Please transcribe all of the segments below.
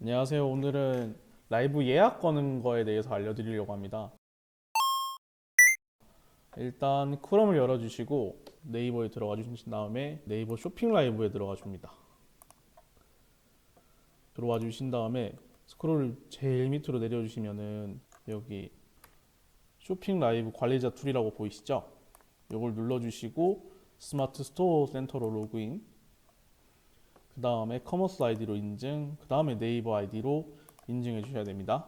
안녕하세요. 오늘은 라이브 예약 거는 거에 대해서 알려드리려고 합니다. 일단 크롬을 열어주시고 네이버에 들어가 주신 다음에 네이버 쇼핑 라이브에 들어가 줍니다. 들어와 주신 다음에 스크롤 제일 밑으로 내려주시면은 여기 쇼핑 라이브 관리자 툴이라고 보이시죠? 이걸 눌러주시고 스마트 스토어 센터로 로그인 그 다음에 커머스 아이디로 인증, 그 다음에 네이버 아이디로 인증해 주셔야 됩니다.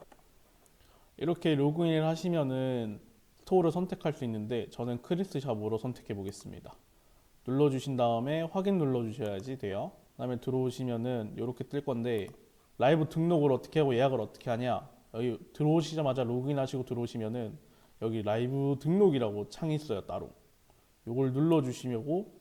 이렇게 로그인을 하시면은 스토어를 선택할 수 있는데 저는 크리스 샵으로 선택해 보겠습니다. 눌러 주신 다음에 확인 눌러 주셔야지 돼요. 그 다음에 들어오시면은 이렇게 뜰 건데 라이브 등록을 어떻게 하고 예약을 어떻게 하냐? 여기 들어오시자마자 로그인 하시고 들어오시면은 여기 라이브 등록이라고 창이 있어요, 따로. 요걸 눌러 주시고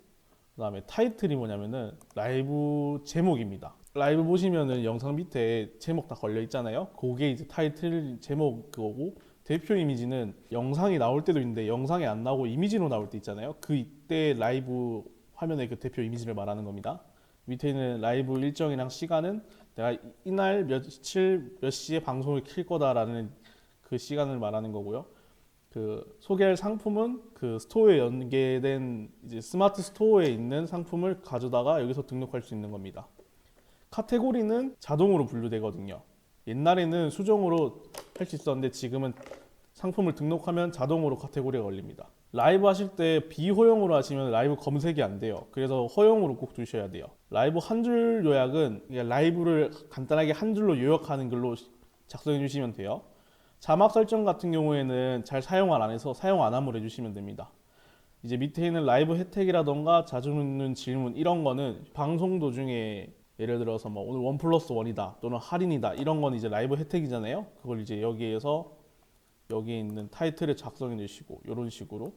그 다음에 타이틀이 뭐냐면은 라이브 제목입니다. 라이브 보시면은 영상 밑에 제목 다 걸려 있잖아요. 그게 이제 타이틀 제목 그거고 대표 이미지는 영상이 나올 때도 있는데 영상이 안 나오고 이미지로 나올 때 있잖아요. 그 이때 라이브 화면에 그 대표 이미지를 말하는 겁니다. 밑에 있는 라이브 일정이랑 시간은 내가 이날 며칠 몇 시에 방송을 킬 거다라는 그 시간을 말하는 거고요. 그 소개할 상품은 그 스토어에 연계된 이제 스마트 스토어에 있는 상품을 가져다가 여기서 등록할 수 있는 겁니다. 카테고리는 자동으로 분류되거든요. 옛날에는 수정으로 할 수 있었는데 지금은 상품을 등록하면 자동으로 카테고리가 걸립니다. 라이브 하실 때 비허용으로 하시면 라이브 검색이 안 돼요. 그래서 허용으로 꼭 두셔야 돼요. 라이브 한 줄 요약은 라이브를 간단하게 한 줄로 요약하는 글로 작성해 주시면 돼요. 자막 설정 같은 경우에는 잘 사용을 안 해서 사용 안 함으로 해주시면 됩니다. 이제 밑에 있는 라이브 혜택이라던가 자주 묻는 질문 이런 거는 방송 도중에 예를 들어서 뭐 오늘 원 플러스 원이다 또는 할인이다 이런 건 이제 라이브 혜택이잖아요. 그걸 이제 여기에서 여기에 있는 타이틀에 작성해 주시고 이런 식으로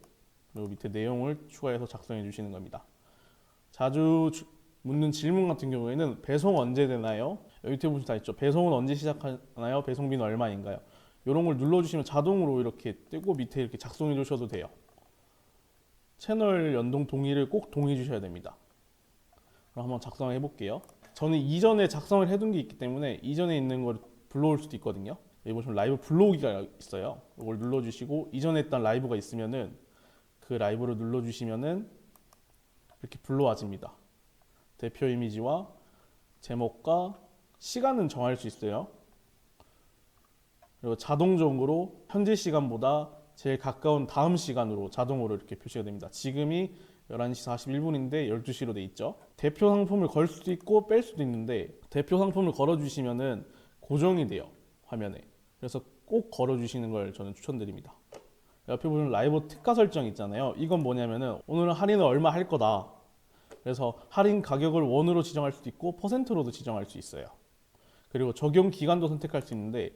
그리고 밑에 내용을 추가해서 작성해 주시는 겁니다. 자주 주- 묻는 질문 같은 경우에는 배송 언제 되나요? 여기 밑에 보시면 다 있죠. 배송은 언제 시작하나요? 배송비는 얼마인가요? 이런 걸 눌러주시면 자동으로 이렇게 뜨고 밑에 이렇게 작성해 주셔도 돼요. 채널 연동 동의를 꼭 동의해 주셔야 됩니다. 그럼 한번 작성해 볼게요. 저는 이전에 작성을 해둔 게 있기 때문에 이전에 있는 걸 불러올 수도 있거든요. 여기 보시면 라이브 불러오기가 있어요. 이걸 눌러주시고 이전에 했던 라이브가 있으면은 그 라이브를 눌러주시면은 이렇게 불러와집니다. 대표 이미지와 제목과 시간은 정할 수 있어요. 그리고 자동적으로 현재 시간보다 제일 가까운 다음 시간으로 자동으로 이렇게 표시가 됩니다. 지금이 11시 41분인데 12시로 돼 있죠. 대표 상품을 걸 수도 있고 뺄 수도 있는데 대표 상품을 걸어 주시면은 고정이 돼요. 화면에. 그래서 꼭 걸어 주시는 걸 저는 추천드립니다. 옆에 보면 라이브 특가 설정 있잖아요. 이건 뭐냐면은 오늘은 할인을 얼마 할 거다. 그래서 할인 가격을 원으로 지정할 수도 있고 퍼센트로도 지정할 수 있어요. 그리고 적용 기간도 선택할 수 있는데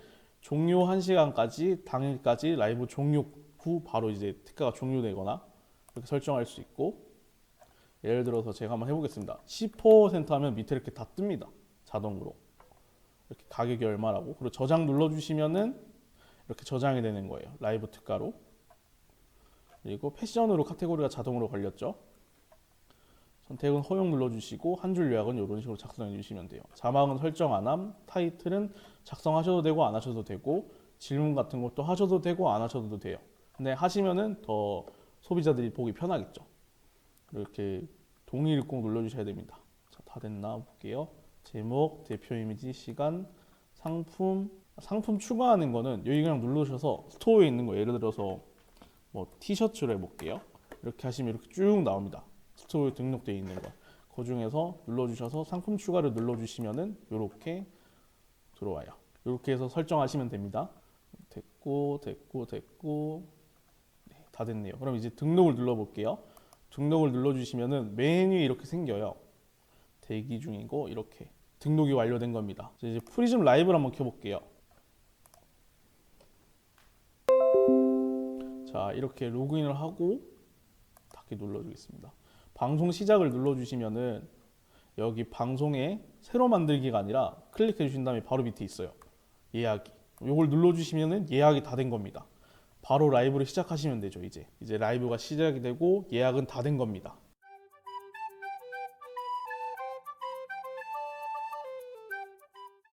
종료 1시간까지 당일까지 라이브 종료 후 바로 이제 특가가 종료되거나 이렇게 설정할 수 있고 예를 들어서 제가 한번 해보겠습니다. 10% 하면 밑에 이렇게 다 뜹니다. 자동으로 이렇게 가격이 얼마라고 그리고 저장 눌러주시면은 이렇게 저장이 되는 거예요. 라이브 특가로 그리고 패션으로 카테고리가 자동으로 걸렸죠. 선택은 허용 눌러주시고 한 줄 요약은 이런 식으로 작성해 주시면 돼요. 자막은 설정 안 함, 타이틀은 작성하셔도 되고 안 하셔도 되고 질문 같은 것도 하셔도 되고 안 하셔도 돼요. 근데 하시면은 더 소비자들이 보기 편하겠죠. 이렇게 동의를 꼭 눌러주셔야 됩니다. 자, 다 됐나 볼게요. 제목, 대표 이미지, 시간, 상품, 상품 추가하는 거는 여기 그냥 누르셔서 스토어에 있는 거 예를 들어서 뭐 티셔츠를 해볼게요. 이렇게 하시면 이렇게 쭉 나옵니다. 스토어에 등록되어 있는 거. 그 중에서 눌러주셔서 상품 추가를 눌러주시면은 이렇게 들어와요. 이렇게 해서 설정하시면 됩니다. 됐고, 됐고, 됐고, 네, 다 됐네요. 그럼 이제 등록을 눌러볼게요. 등록을 눌러주시면은 메뉴 이렇게 생겨요. 대기 중이고 이렇게 등록이 완료된 겁니다. 이제 프리즘 라이브를 한번 켜볼게요. 자 이렇게 로그인을 하고 닫기 눌러주겠습니다. 방송 시작을 눌러주시면은 여기 방송에 새로 만들기가 아니라 클릭해 주신 다음에 바로 밑에 있어요. 예약이. 이걸 눌러주시면은 예약이 다 된 겁니다. 바로 라이브를 시작하시면 되죠. 이제 이제 라이브가 시작이 되고 예약은 다 된 겁니다.